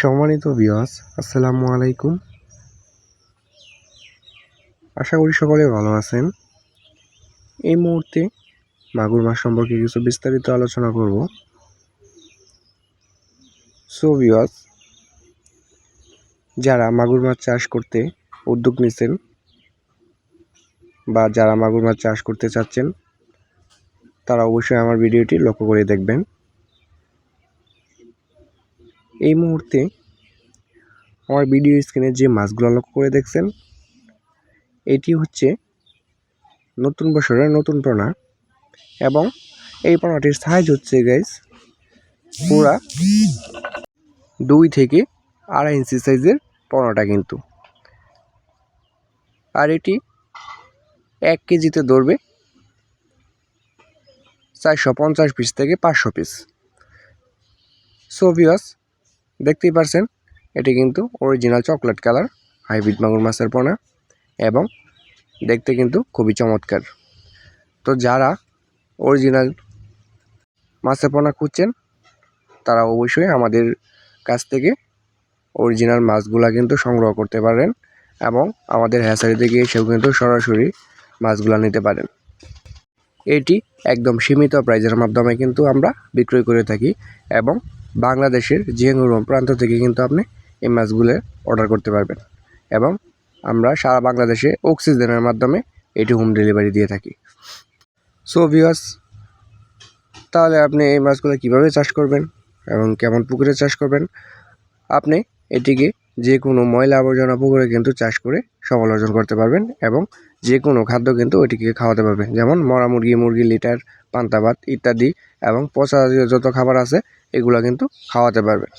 সম্মানিত বিয়াস আসসালামু আলাইকুম। আশা করি সকলে ভালো আছেন। এই মুহূর্তে মাগুর মাছ সম্পর্কে কিছু বিস্তারিত আলোচনা করব। সো বিয়াস যারা মাগুর মাছ চাষ করতে উদ্যোগ নিচ্ছেন বা যারা মাগুর মাছ চাষ করতে চাচ্ছেন, তারা অবশ্যই আমার ভিডিওটি লক্ষ্য করে দেখবেন। এই মুহূর্তে আমার ভিডিও স্ক্রিনে যে মাছগুলো লক্ষ্য করে দেখছেন, এটি হচ্ছে নতুন বছরের নতুন পোনা এবং এই পোনাটির সাইজ হচ্ছে গাইস পুরা দুই থেকে আড়াই ইঞ্চি সাইজের পোনাটা কিন্তু। আর এটি এক কেজিতে ধরবে চারশো পঞ্চাশ পিস থেকে পাঁচশো পিস সোভিয়াস দেখতেই পারছেন, এটি কিন্তু অরিজিনাল চকলেট কালার হাইব্রিড মাগুর মাছের পোনা এবং দেখতে কিন্তু খুবই চমৎকার। তো যারা অরিজিনাল মাছের পোনা খুঁজছেন, তারা অবশ্যই আমাদের কাছ থেকে অরিজিনাল মাছগুলা কিন্তু সংগ্রহ করতে পারেন এবং আমাদের হ্যাচারি গিয়ে সেও কিন্তু সরাসরি মাছগুলা নিতে পারেন। এটি একদম সীমিত প্রাইজের মাধ্যমে কিন্তু আমরা বিক্রয় করে থাকি এবং বাংলাদেশের যে প্রান্ত থেকে কিন্তু আপনি এই মাছগুলো অর্ডার করতে পারবেন। এবং আমরা সারা বাংলাদেশে অক্সিজেনের মাধ্যমে এটি হোম ডেলিভারি দিয়ে থাকি। সো ভিওয়াস তাহলে আপনি এই মাছগুলো কীভাবে চাষ করবেন এবং কেমন পুকুরে চাষ করবেন? আপনি এটিকে যে কোনো ময়লা আবর্জনা পুকুরে কিন্তু চাষ করে সফল অর্জন করতে পারবেন এবং যে কোনো খাদ্য কিন্তু ওইটিকে খাওয়াতে পারবেন। যেমন মরা মুরগি মুরগি লিটার, পান্তা ভাত ইত্যাদি এবং পচা জাতীয় যত খাবার আছে, এগুলো কিন্তু খাওয়াতে পারবেন।